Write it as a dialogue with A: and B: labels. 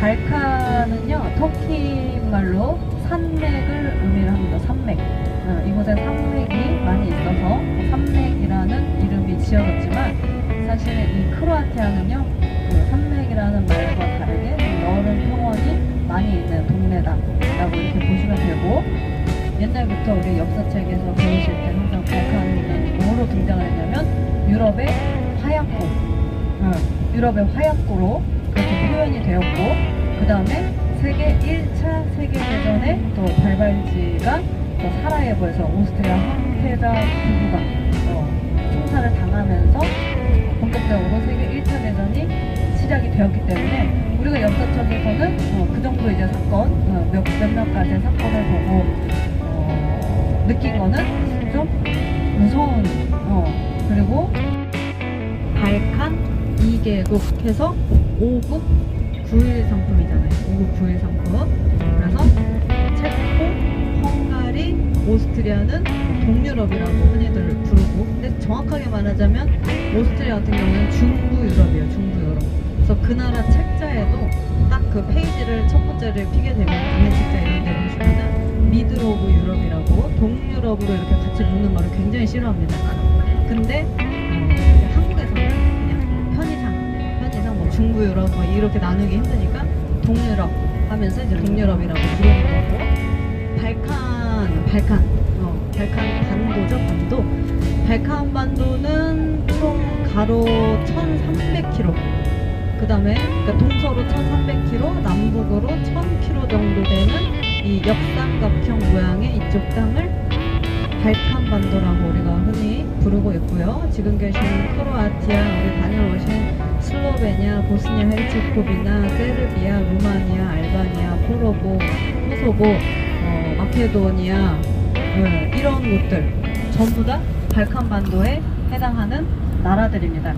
A: 발칸은요 터키 말로 산맥을 의미를 합니다. 산맥. 어, 이곳에 산맥이 많이 있어서 산맥이라는 이름이 지어졌지만 사실 이 크로아티아는요 그 산맥이라는 말과 다르게 좀 너른 평원이 많이 있는 동네다라고 이렇게 보시면 되고 옛날부터 우리 역사책에서 배우실 때 항상 발칸이 뭐로 등장을 했냐면 유럽의 화약고 어, 유럽의 화약고로 그렇게 표현이 되었고 그 다음에 세계 1차 세계대전에 또 발발지가 또 사라예보에서 오스트리아 황태자 부부가 어, 총살을 당하면서 본격적으로 세계 1차 대전이 시작이 되었기 때문에 우리가 역사책에서는 어, 그 정도 이제 사건 어, 몇, 몇몇 가지의 사건을 보고 어, 느낀 거는 좀 무서운 어, 그리고 발칸 2개국 해서 5국 9일 상품이잖아요. 5국 9일 상품. 그래서 체코, 헝가리, 오스트리아는 동유럽이라고 흔히들 부르고 근데 정확하게 말하자면 오스트리아 같은 경우는 중부 유럽이에요. 중부 유럽. 그래서 그 나라 책자에도 딱 그 페이지를 첫 번째를 피게 되면 안내 책자 이런 데 보시면은 미드 오브 유럽이라고 동유럽으로 이렇게 같이 묶는 거를 굉장히 싫어합니다. 근데 편의상 뭐 중부 유럽 뭐 이렇게 나누기 힘드니까 동유럽 하면서 이제 동유럽이라고 부르는 거고 발칸 발칸. 어 발칸 반도죠 반도. 발칸 반도는 총 가로 1,300km 그 다음에 그러니까 동서로 1,300km 남북으로 1,000km 정도 되는 이 역삼각형 모양의 이쪽 땅을 발칸 반도라고 우리가 흔히 부르고 있고요. 지금 계시는 크로아티아, 우리 다녀오신 슬로베니아, 보스니아 헤르체고비나, 세르비아, 루마니아, 알바니아, 코로보, 코소보, 어, 마케도니아 네, 이런 곳들 전부 다 발칸 반도에 해당하는 나라들입니다.